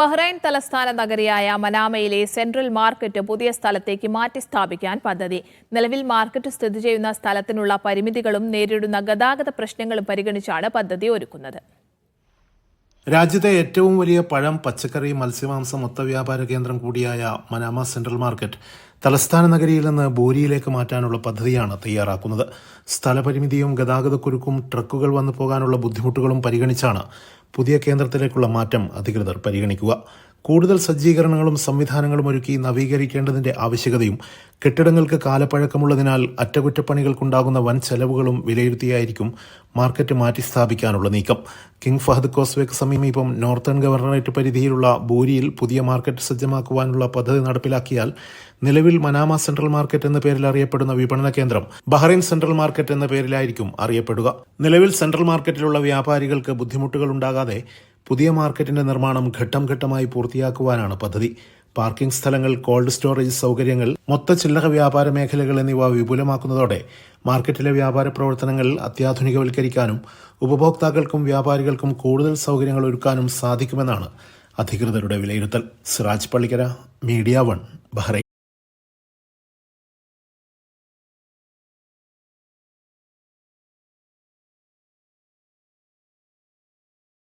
Bahrain തലസ്ഥാന നഗരിയായ മനാമയിലെ central market പുതിയ സ്ഥലത്തേക്ക് മാറ്റി സ്ഥാപിക്കാൻ പദ്ധതി. നിലവിൽ മാർക്കറ്റ് സ്ഥിതി ചെയ്യുന്ന സ്ഥലത്തിനുള്ള പരിമിതികളും നേരിടുന്ന ഗതാഗത പ്രശ്നങ്ങളും പരിഗണിച്ചാണ് പദ്ധതി ഒരുക്കുന്നത്. രാജ്യത്തെ ഏറ്റവും വലിയ പഴം പച്ചക്കറി മത്സ്യമാംസ മൊത്ത വ്യാപാര കേന്ദ്രം കൂടിയായ മനാമ സെൻട്രൽ മാർക്കറ്റ് തലസ്ഥാന നഗരിയിൽ നിന്ന് ബോരിയിലേക്ക് മാറ്റാനുള്ള പദ്ധതിയാണ് തയ്യാറാക്കുന്നത്. സ്ഥലപരിമിതിയും ഗതാഗതക്കുരുക്കും ട്രക്കുകൾ വന്നു പോകാനുള്ള ബുദ്ധിമുട്ടുകളും പരിഗണിച്ചാണ് പുതിയ കേന്ദ്രത്തിലേക്കുള്ള മാറ്റം അധികൃതർ പരിഗണിക്കുക കൂടുതൽ സജ്ജീകരണങ്ങളും സംവിധാനങ്ങളും ഒരുക്കി നവീകരിക്കേണ്ടതിന്റെ ആവശ്യകതയും കെട്ടിടങ്ങൾക്ക് കാലപ്പഴക്കമുള്ളതിനാൽ അറ്റകുറ്റപ്പണികൾക്കുണ്ടാകുന്ന വൻ ചെലവുകളും വിലയിരുത്തിയായിരിക്കും മാർക്കറ്റ് മാറ്റി സ്ഥാപിക്കാനുള്ള നീക്കം. കിങ് ഫഹദ് കോസ്വേക്ക് സമീപം നോർത്തേൺ ഗവർണറേറ്റ് പരിധിയിലുള്ള ബൂരിയിൽ പുതിയ മാർക്കറ്റ് സജ്ജമാക്കുവാനുള്ള പദ്ധതി നടപ്പിലാക്കിയാൽ നിലവിൽ മനാമ സെൻട്രൽ മാർക്കറ്റ് എന്ന പേരിൽ അറിയപ്പെടുന്ന വിപണന കേന്ദ്രം ബഹ്റൈൻ സെൻട്രൽ മാർക്കറ്റ് എന്ന പേരിലായിരിക്കും അറിയപ്പെടുക. നിലവിൽ സെൻട്രൽ മാർക്കറ്റിലുള്ള വ്യാപാരികൾക്ക് ബുദ്ധിമുട്ടുകൾ ഉണ്ടാകാതെ പുതിയ മാർക്കറ്റിന്റെ നിർമ്മാണം ഘട്ടം ഘട്ടമായി പൂർത്തിയാക്കുവാനാണ് പദ്ധതി. പാർക്കിംഗ് സ്ഥലങ്ങൾ കോൾഡ് സ്റ്റോറേജ് സൗകര്യങ്ങൾ മൊത്ത ചില്ലറ വ്യാപാര മേഖലകൾ എന്നിവ വിപുലമാക്കുന്നതോടെ മാർക്കറ്റിലെ വ്യാപാര പ്രവർത്തനങ്ങൾ അത്യാധുനികവൽക്കരിക്കാനും ഉപഭോക്താക്കൾക്കും വ്യാപാരികൾക്കും കൂടുതൽ സൗകര്യങ്ങൾ ഒരുക്കാനും സാധിക്കുമെന്നാണ് അധികൃതരുടെ വിലയിരുത്തൽ. Siraj Pallikkara media one Bahrain.